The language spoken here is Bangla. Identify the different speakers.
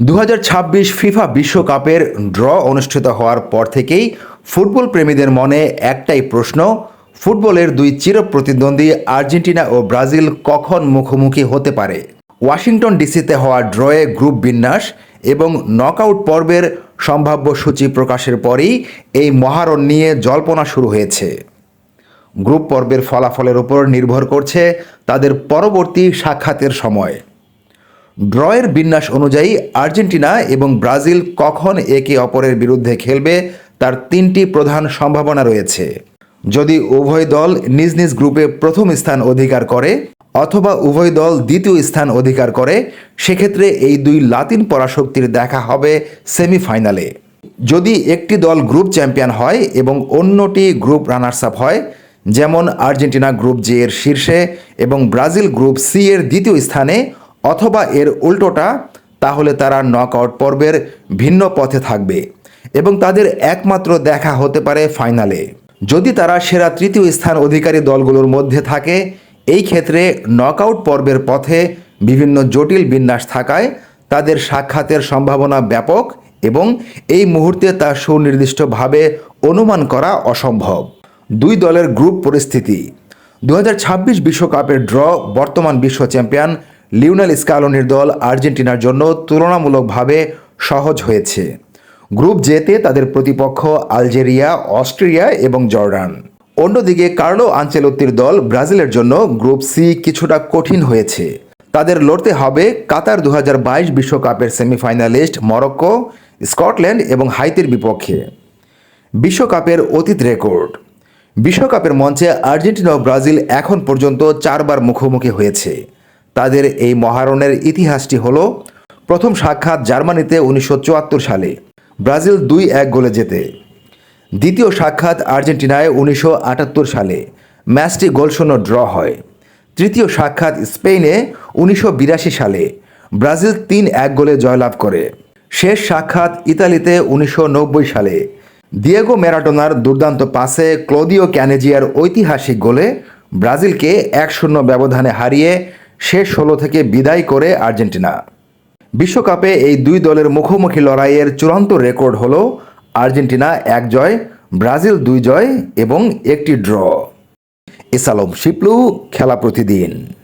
Speaker 1: দু হাজার ছাব্বিশ ফিফা বিশ্বকাপের ড্র অনুষ্ঠিত হওয়ার পর থেকেই ফুটবল প্রেমীদের মনে একটাই প্রশ্ন, ফুটবলের দুই চির প্রতিদ্বন্দ্বী আর্জেন্টিনা ও ব্রাজিল কখন মুখোমুখি হতে পারে? ওয়াশিংটন ডিসিতে হওয়া ড্রয়ে গ্রুপ বিন্যাস এবং নকআউট পর্বের সম্ভাব্য সূচি প্রকাশের পরেই এই মহারণ নিয়ে জল্পনা শুরু হয়েছে। গ্রুপ পর্বের ফলাফলের উপর নির্ভর করছে তাদের পরবর্তী সাক্ষাতের সময়। ড্রয়ের বিন্যাস অনুযায়ী আর্জেন্টিনা এবং ব্রাজিল কখন একে অপরের বিরুদ্ধে খেলবে তার তিনটি প্রধান সম্ভাবনা রয়েছে। যদি উভয় দল নিজ নিজ গ্রুপে প্রথম স্থান অধিকার করে অথবা উভয় দল দ্বিতীয় স্থান অধিকার করে, সেক্ষেত্রে এই দুই লাতিন পরাশক্তির দেখা হবে সেমিফাইনালে। যদি একটি দল গ্রুপ চ্যাম্পিয়ন হয় এবং অন্যটি গ্রুপ রানার্স আপ হয়, যেমন আর্জেন্টিনা গ্রুপ জে এর শীর্ষে এবং ব্রাজিল গ্রুপ সি এর দ্বিতীয় স্থানে অথবা এর উল্টোটা তাহলে তারা নকআউট পর্বের ভিন্ন পথে থাকবে এবং তাদের একমাত্র দেখা হতে পারে ফাইনালে। যদি তারা সেরা তৃতীয় স্থান অধিকারী দলগুলোর মধ্যে থাকে, এই ক্ষেত্রে নকআউট পর্বের পথে বিভিন্ন জটিল বিন্যাস থাকায় তাদের সাক্ষাতের সম্ভাবনা ব্যাপক এবং এই মুহূর্তে তা সুনির্দিষ্টভাবে অনুমান করা অসম্ভব। দুই দলের গ্রুপ পরিস্থিতি। দু বিশ্বকাপের ড্র বর্তমান বিশ্ব চ্যাম্পিয়ন লিওনেল স্কালোনির দল আর্জেন্টিনার জন্য তুলনামূলকভাবে সহজ হয়েছে। গ্রুপ জেতে তাদের প্রতিপক্ষ আলজেরিয়া, অস্ট্রিয়া এবং জর্ডান। অন্যদিকে কার্লো আঞ্চেলত্তির দল ব্রাজিলের জন্য গ্রুপ সি কিছুটা কঠিন হয়েছে। তাদের লড়তে হবে কাতার দু বিশ্বকাপের সেমিফাইনালিস্ট মরক্কো, স্কটল্যান্ড এবং হাইতির বিপক্ষে। বিশ্বকাপের অতীত রেকর্ড। বিশ্বকাপের মঞ্চে আর্জেন্টিনা ও ব্রাজিল এখন পর্যন্ত চারবার মুখোমুখি হয়েছে। তাদের এই মহারণের ইতিহাসটি হল প্রথম সাক্ষাৎ জার্মানিতে উনিশশো চুয়াত্তর সালে, ব্রাজিল দুই এক গোলে জেতে। দ্বিতীয় সাক্ষাৎ আর্জেন্টিনায় উনিশশো আটাত্তর সালে, ম্যাচটি গোলশূন্য ড্র হয়। তৃতীয় সাক্ষাৎ স্পেনে উনিশশো বিরাশি সালে, ব্রাজিল তিন এক গোলে জয়লাভ করে। শেষ সাক্ষাৎ ইতালিতে উনিশশো নব্বই সালে, দিয়েগো ম্যারাডোনার দুর্দান্ত পাসে ক্লোদিও ক্যানেজিয়ার ঐতিহাসিক গোলে ব্রাজিলকে এক শূন্য ব্যবধানে হারিয়ে শেষ ষোলো থেকে বিদায় করে আর্জেন্টিনা। বিশ্বকাপে এই দুই দলের মুখোমুখি লড়াইয়ের চূড়ান্ত রেকর্ড হল আর্জেন্টিনা এক জয়, ব্রাজিল দুই জয় এবং একটি ড্র। এসালম শিপলু, খেলা প্রতিদিন।